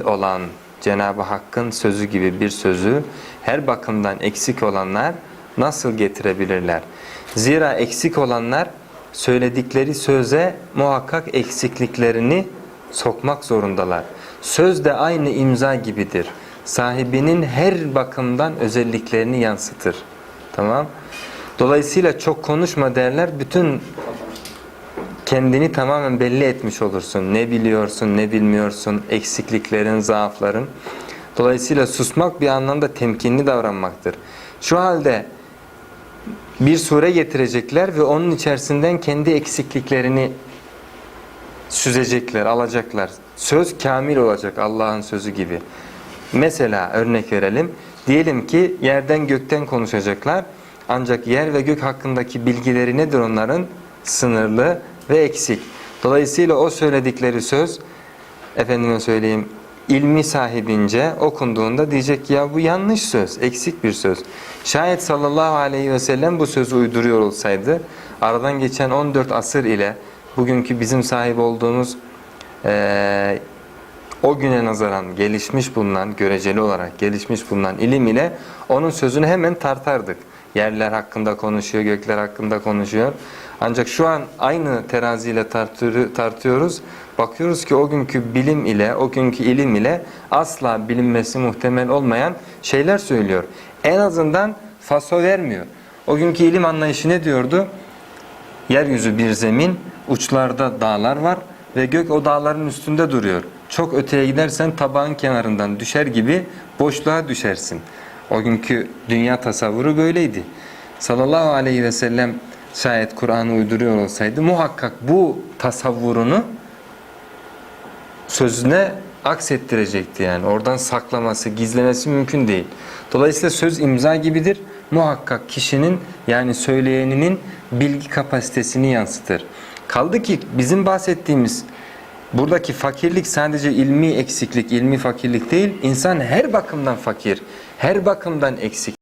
olan Cenab-ı Hakk'ın sözü gibi bir sözü her bakımdan eksik olanlar nasıl getirebilirler? Zira eksik olanlar söyledikleri söze muhakkak eksikliklerini sokmak zorundalar. Söz de aynı imza gibidir. Sahibinin her bakımdan özelliklerini yansıtır. Tamam? Dolayısıyla çok konuşma derler. Bütün kendini tamamen belli etmiş olursun. Ne biliyorsun, ne bilmiyorsun, eksikliklerin, zaafların. Dolayısıyla susmak bir anlamda temkinli davranmaktır. Şu halde bir sure getirecekler ve onun içerisinden kendi eksikliklerini süzecekler, alacaklar. Söz kamil olacak Allah'ın sözü gibi. Mesela örnek verelim. Diyelim ki yerden gökten konuşacaklar. Ancak yer ve gök hakkındaki bilgileri nedir onların? Sınırlı ve eksik. Dolayısıyla o söyledikleri söz efendime söyleyeyim ilmi sahibince okunduğunda diyecek ki ya bu yanlış söz, eksik bir söz. Şayet sallallahu aleyhi ve sellem bu sözü uyduruyor olsaydı aradan geçen 14 asır ile bugünkü bizim sahip olduğumuz eee o güne nazaran gelişmiş bulunan, göreceli olarak gelişmiş bulunan ilim ile onun sözünü hemen tartardık. Yerler hakkında konuşuyor, gökler hakkında konuşuyor. Ancak şu an aynı teraziyle tartıyor- tartıyoruz. Bakıyoruz ki o günkü bilim ile, o günkü ilim ile asla bilinmesi muhtemel olmayan şeyler söylüyor. En azından faso vermiyor. O günkü ilim anlayışı ne diyordu? Yeryüzü bir zemin, uçlarda dağlar var ve gök o dağların üstünde duruyor. Çok öteye gidersen tabağın kenarından düşer gibi boşluğa düşersin. O günkü dünya tasavvuru böyleydi. Sallallahu aleyhi ve sellem şayet Kur'an'ı uyduruyor olsaydı muhakkak bu tasavvurunu sözüne aksettirecekti yani. Oradan saklaması, gizlemesi mümkün değil. Dolayısıyla söz imza gibidir. Muhakkak kişinin yani söyleyeninin bilgi kapasitesini yansıtır. Kaldı ki bizim bahsettiğimiz buradaki fakirlik sadece ilmi eksiklik, ilmi fakirlik değil. İnsan her bakımdan fakir, her bakımdan eksik.